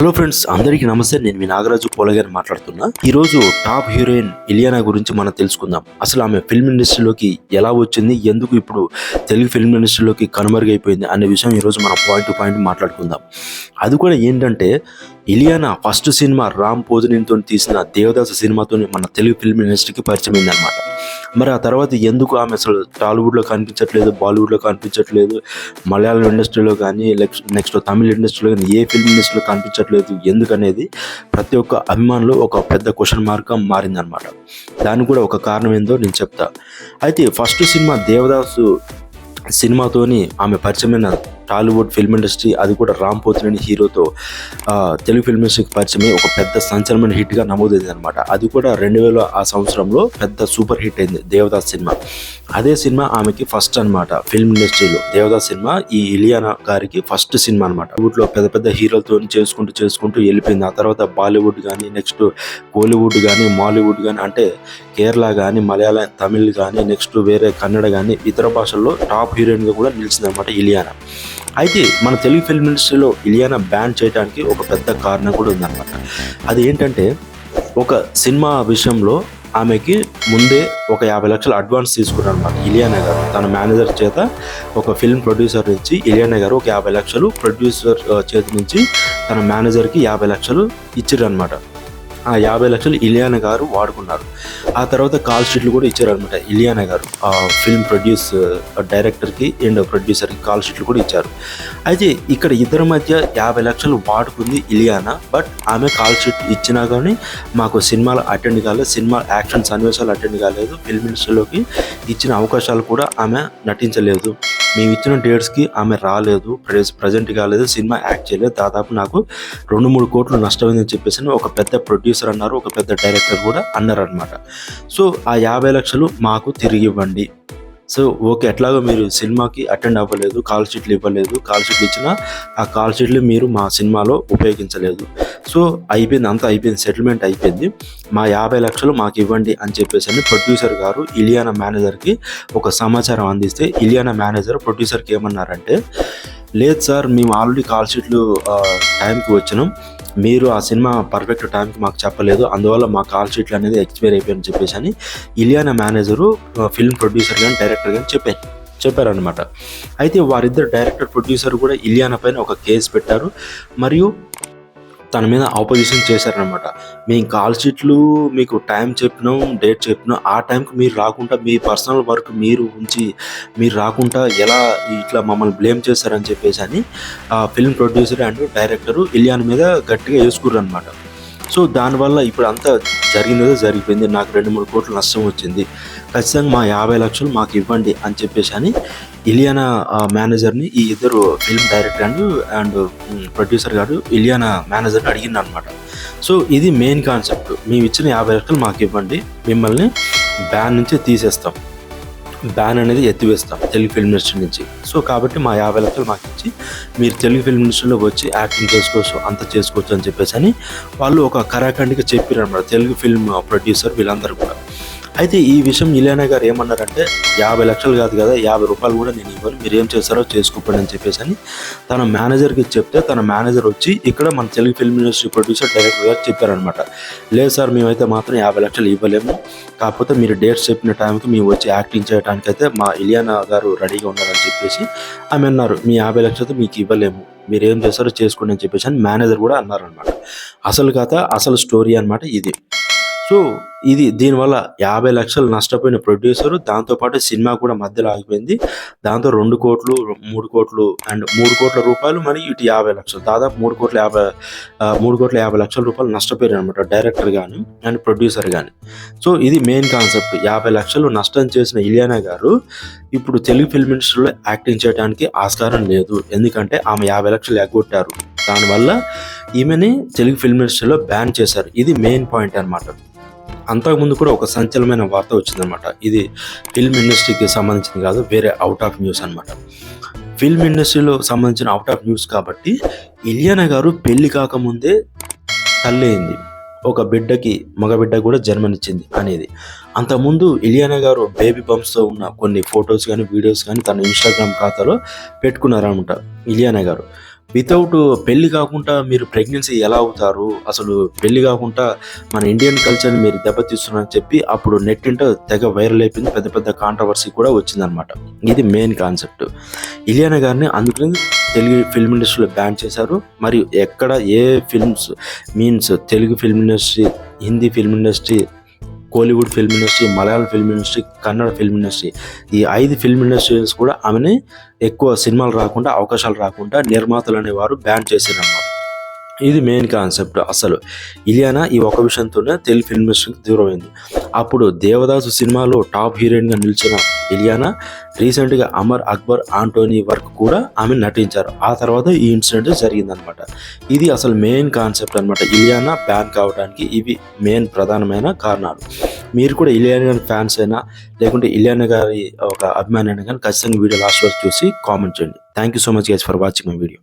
Hello friends అందరికీ నమస్తే. నేను మీ నాగరాజు కోలగారిని మాట్లాడుతున్నా. ఈ రోజు టాప్ హీరోయిన్ ఇలియానా గురించి మనం తెలుసుకుందాం. అసలు ఆమె ఫిల్మ్ ఇండస్ట్రీలోకి ఎలా వచ్చింది? ఎందుకు ఇప్పుడు తెలుగు ఫిల్మ్ ఇండస్ట్రీలోకి కనుమరుగైపోయింది? అనే విషయం ఈ రోజు మనం పాయింట్ టు పాయింట్ మాట్లాడుకుందాం. అది కూడా ఏంటంటే ఇలియానా ఫస్ట్ సినిమా రామ్ పోజనితో తీసిన దేవదాస సినిమాతో మన తెలుగు ఫిల్మ్ ఇండస్ట్రీకి పరిచయం అయిందనమాట మరి ఆ తర్వాత ఎందుకు ఆమె అసలు టాలీవుడ్లో కనిపించట్లేదు బాలీవుడ్లో కనిపించట్లేదు మలయాళం ఇండస్ట్రీలో కానీ నెక్స్ట్ తమిళ ఇండస్ట్రీలో కానీ ఏ ఫిల్మ్ ఇండస్ట్రీలో కనిపించట్లేదు ఎందుకనేది ప్రతి ఒక్క అభిమానులు ఒక పెద్ద క్వశ్చన్ మార్క్గా మారిందనమాట. దానికి కూడా ఒక కారణం ఏందో నేను చెప్తా. అయితే ఫస్ట్ సినిమా దేవదాసు సినిమాతోని ఆమె పరిచయమైన టాలీవుడ్ ఫిల్మ్ ఇండస్ట్రీ అది కూడా రామ్ పోతినేని హీరోతో తెలుగు ఫిల్మ్ ఇండస్ట్రీకి పరిచయమై ఒక పెద్ద సంచలనమైన హిట్గా నమోదైంది అనమాట అది కూడా రెండు వేల ఆ సంవత్సరంలో పెద్ద సూపర్ హిట్ అయింది దేవదాస్ సినిమా. అదే సినిమా ఆమెకి ఫస్ట్ అన్నమాట ఫిల్మ్ ఇండస్ట్రీలో. దేవదాస్ సినిమా ఈ ఇలియానా గారికి ఫస్ట్ సినిమా అనమాట వుడ్లో పెద్ద పెద్ద హీరోలతో చేసుకుంటూ చేసుకుంటూ వెళ్ళిపోయింది. ఆ తర్వాత బాలీవుడ్ కానీ నెక్స్ట్ కోలీవుడ్ కానీ మాలీవుడ్ కానీ అంటే కేరళ కానీ మలయాళం తమిళ్ కానీ నెక్స్ట్ వేరే కన్నడ కానీ ఇతర భాషల్లో టాప్ హీరోయిన్గా కూడా నిలిచిందనమాట ఇలియానా. అయితే మన తెలుగు ఫిల్మ్ ఇండస్ట్రీలో ఇలియానా బ్యాన్ చేయడానికి ఒక పెద్ద కారణం కూడా ఉందన్నమాట. అది ఏంటంటే ఒక సినిమా విషయంలో ఆమెకి ముందే ఒక యాభై లక్షలు అడ్వాన్స్ తీసుకున్నారు అనమాట ఇలియానా గారు. తన మేనేజర్ చేత ఒక ఫిల్మ్ ప్రొడ్యూసర్ నుంచి ఇలియానా గారు ఒక యాభై లక్షలు ప్రొడ్యూసర్ చేతి నుంచి తన మేనేజర్కి యాభై లక్షలు ఇచ్చారు అనమాట ఆ యాభై లక్షలు ఇలియానా గారు వాడుకున్నారు. ఆ తర్వాత కాల్ షీట్లు కూడా ఇచ్చారు అనమాట ఇలియానా గారు. ఆ ఫిల్మ్ ప్రొడ్యూస్ డైరెక్టర్కి అండ్ ప్రొడ్యూసర్కి కాల్ షీట్లు కూడా ఇచ్చారు. అయితే ఇక్కడ ఇద్దరి మధ్య యాభై లక్షలు వాడుకుంది ఇలియానా బట్ ఆమె కాల్ షీట్ ఇచ్చినా కానీ మాకు సినిమాలు అటెండ్ కాలేదు సినిమా యాక్షన్ సన్నివేశాలు అటెండ్ కాలేదు ఫిల్మ్ ఇండస్ట్రీలోకి ఇచ్చిన అవకాశాలు కూడా ఆమె నటించలేదు. మేము ఇచ్చిన డేట్స్కి ఆమె రాలేదు ప్రెస్ ప్రజెంట్ కాలేదు సినిమా యాక్ట్ చేయలేదు. దాదాపు నాకు రెండు మూడు కోట్లు నష్టమైందని చెప్పేసి ఒక పెద్ద ప్రొడ్యూసర్ అన్నారు ఒక పెద్ద డైరెక్టర్ కూడా అన్నారు అనమాట సో ఆ యాభై లక్షలు మాకు తిరిగి ఇవ్వండి సో ఓకే ఎట్లాగో మీరు సినిమాకి అటెండ్ అవ్వలేదు కాల్ షీట్లు ఇవ్వలేదు కాల్ షీట్లు ఇచ్చినా ఆ కాల్ షీట్లు మీరు మా సినిమాలో ఉపయోగించలేదు. సో అయిపోయింది అంతా అయిపోయింది సెటిల్మెంట్ అయిపోయింది. మా యాభై లక్షలు మాకు ఇవ్వండి అని చెప్పేసి అని ప్రొడ్యూసర్ గారు ఇలియానా మేనేజర్కి ఒక సమాచారం అందిస్తే ఇలియానా మేనేజర్ ప్రొడ్యూసర్కి ఏమన్నారంటే లేదు సార్ మేము ఆల్రెడీ కాల్ షీట్లు టైంకి వచ్చినాం. మీరు ఆ సినిమా పర్ఫెక్ట్ టైంకి మాకు చెప్పలేదు. అందువల్ల మా కాల్ షీట్లు అనేది ఎక్స్పైర్ అయిపోయాయని చెప్పేసి అని ఇలియానా మేనేజరు ఫిల్మ్ ప్రొడ్యూసర్ కానీ డైరెక్టర్ కానీ చెప్పారు. చెప్పారనమాట అయితే వారిద్దరు డైరెక్టర్ ప్రొడ్యూసర్ కూడా ఇలియానా పైన ఒక కేసు పెట్టారు. మరియు తన మీద ఆపోజిషన్ చేశారనమాట మేము కాల్ షీట్లు మీకు టైం చెప్పినాం డేట్ చెప్పినాం ఆ టైంకి మీరు రాకుండా మీ పర్సనల్ వర్క్ మీరు ఉంచి మీరు రాకుండా ఎలా ఇట్లా మమ్మల్ని బ్లేమ్ చేశారని చెప్పేసి అని ఆ film producer and director Ileana మీద గట్టిగా వేసుకుర్రు అనమాట సో దానివల్ల ఇప్పుడు అంతా జరిగినదో జరిగిపోయింది. నాకు రెండు మూడు కోట్లు నష్టం వచ్చింది. ఖచ్చితంగా మా యాభై లక్షలు మాకు ఇవ్వండి అని చెప్పేసి అని ఇలియానా మేనేజర్ని ఈ ఇద్దరు film director and and producer గారు ఇలియానా మేనేజర్ని అడిగింది అనమాట సో ఇది మెయిన్ కాన్సెప్ట్. మేము ఇచ్చిన యాభై లక్షలు మాకు ఇవ్వండి. మిమ్మల్ని బ్యాన్ నుంచి తీసేస్తాం. బ్యాన్ అనేది ఎత్తివేస్తాం తెలుగు ఫిల్మ్ ఇండస్ట్రీ నుంచి. సో కాబట్టి మా యాభై లక్షలు మాకు ఇచ్చి మీరు తెలుగు ఫిల్మ్ ఇండస్ట్రీలోకి వచ్చి యాక్టింగ్ చేసుకోవచ్చు అంత చేసుకోవచ్చు అని చెప్పేసి అని వాళ్ళు ఒక కరాఖండిగా చెప్పారు అనమాట తెలుగు ఫిల్మ్ ప్రొడ్యూసర్ వీళ్ళందరూ కూడా. అయితే ఈ విషయం ఇలియానా గారు ఏమన్నారంటే యాభై లక్షలు కాదు కదా యాభై రూపాయలు కూడా నేను ఇవ్వను మీరు ఏం చేస్తారో చేసుకోండి అని చెప్పేసి అని తన మేనేజర్కి చెప్తే తన మేనేజర్ వచ్చి ఇక్కడ మన Telugu film industry producer director గారు చెప్పారనమాట లేదు సార్ మేమైతే మాత్రం యాభై లక్షలు ఇవ్వలేము కాకపోతే మీరు డేట్స్ చెప్పిన టైంకి మేము వచ్చి యాక్టింగ్ చేయడానికి అయితే మా ఇలియానా గారు రెడీగా ఉన్నారని చెప్పేసి ఆమె అన్నారు మీ యాభై లక్షలతో మీకు ఇవ్వలేము మీరు ఏం చేస్తారో చేసుకోండి అని చెప్పేసి అని మేనేజర్ కూడా అన్నారనమాట అసలు కథ అసలు స్టోరీ అన్నమాట ఇది. సో ఇది దీనివల్ల యాభై లక్షలు నష్టపోయిన ప్రొడ్యూసర్ దాంతోపాటు సినిమా కూడా మధ్యలో ఆగిపోయింది. దాంతో రెండు కోట్లు మూడు కోట్లు అండ్ మూడు కోట్ల రూపాయలు మరి ఇటు యాభై లక్షలు. దాదాపు మూడు కోట్ల యాభై మూడు కోట్ల యాభై లక్షల రూపాయలు నష్టపోయారు అనమాట డైరెక్టర్ కానీ అండ్ ప్రొడ్యూసర్ కానీ సో ఇది మెయిన్ కాన్సెప్ట్. యాభై లక్షలు నష్టం చేసిన ఇలియానా గారు ఇప్పుడు తెలుగు ఫిల్మ్ ఇండస్ట్రీలో యాక్టింగ్ చేయడానికి ఆస్కారం లేదు. ఎందుకంటే ఆమె యాభై లక్షలు ఎగ్గొట్టారు. దానివల్ల ఈమెని తెలుగు ఫిల్మ్ ఇండస్ట్రీలో బ్యాన్ చేశారు. ఇది మెయిన్ పాయింట్ అన్నమాట. అంతకుముందు కూడా ఒక సంచలనమైన వార్త వచ్చిందనమాట ఇది ఫిల్మ్ ఇండస్ట్రీకి సంబంధించింది కాదు వేరే అవుట్ ఆఫ్ న్యూస్ అనమాట ఫిల్మ్ ఇండస్ట్రీలో సంబంధించిన అవుట్ ఆఫ్ న్యూస్ కాబట్టి ఇలియానా గారు పెళ్ళి కాకముందే తల్లి అయింది. ఒక బిడ్డకి మగ బిడ్డ కూడా జన్మనిచ్చింది అనేది. అంతకుముందు ఇలియానా గారు బేబీ బంప్స్తో ఉన్న కొన్ని ఫొటోస్ కానీ వీడియోస్ కానీ తన ఇన్స్టాగ్రామ్ ఖాతాలో పెట్టుకున్నారనమాట ఇలియానా గారు. వితౌట్ పెళ్ళి కాకుండా మీరు ప్రెగ్నెన్సీ ఎలా అవుతారు? అసలు పెళ్ళి కాకుండా మన ఇండియన్ కల్చర్ని మీరు దెబ్బతీస్తున్నారని చెప్పి అప్పుడు నెట్ ఇంట తెగ వైరల్ అయిపోయింది. పెద్ద పెద్ద కాంట్రవర్సీ కూడా వచ్చిందనమాట ఇది మెయిన్ కాన్సెప్ట్ ఇలియానా గారిని అందుకని తెలుగు ఫిల్మ్ ఇండస్ట్రీలో బ్యాన్ చేశారు. మరియు ఎక్కడ ఏ films means Telugu film industry Hindi film industry Kollywood film industry Malayalam film industry Kannada film industry ఈ ఐదు ఫిల్మ్ ఇండస్ట్రీస్ కూడా ఆమెని ఎక్కువ సినిమాలు రాకుండా అవకాశాలు రాకుండా నిర్మాతలు అనేవారు బ్యాన్ చేశారన్నమాట. ఇది మెయిన్ కాన్సెప్ట్ అసలు. ఇలియానా ఈ ఒక విషయంతోనే తెలుగు ఫిల్మ్ ఇండస్ట్రీకి దూరమైంది. అప్పుడు దేవదాసు సినిమాలో టాప్ హీరోయిన్గా నిలిచిన ఇలియానా రీసెంట్గా అమర్ అక్బర్ ఆంటోనీ వర్క్ కూడా ఆమె నటించారు. ఆ తర్వాత ఈ ఇన్సిడెంట్ జరిగిందనమాట. ఇది అసలు మెయిన్ కాన్సెప్ట్ అనమాట. ఇలియానా బ్యాన్ కావడానికి ఇవి మెయిన్ ప్రధానమైన కారణాలు. మీరు కూడా ఇలియానా గారి ఫ్యాన్స్ అయినా లేకుంటే ఇలియానా గారి ఒక అభిమాని అయినా కానీ ఖచ్చితంగా వీడియో లాస్ట్ వరకు చూసి కామెంట్ చేయండి. Thank you so much guys for watching my video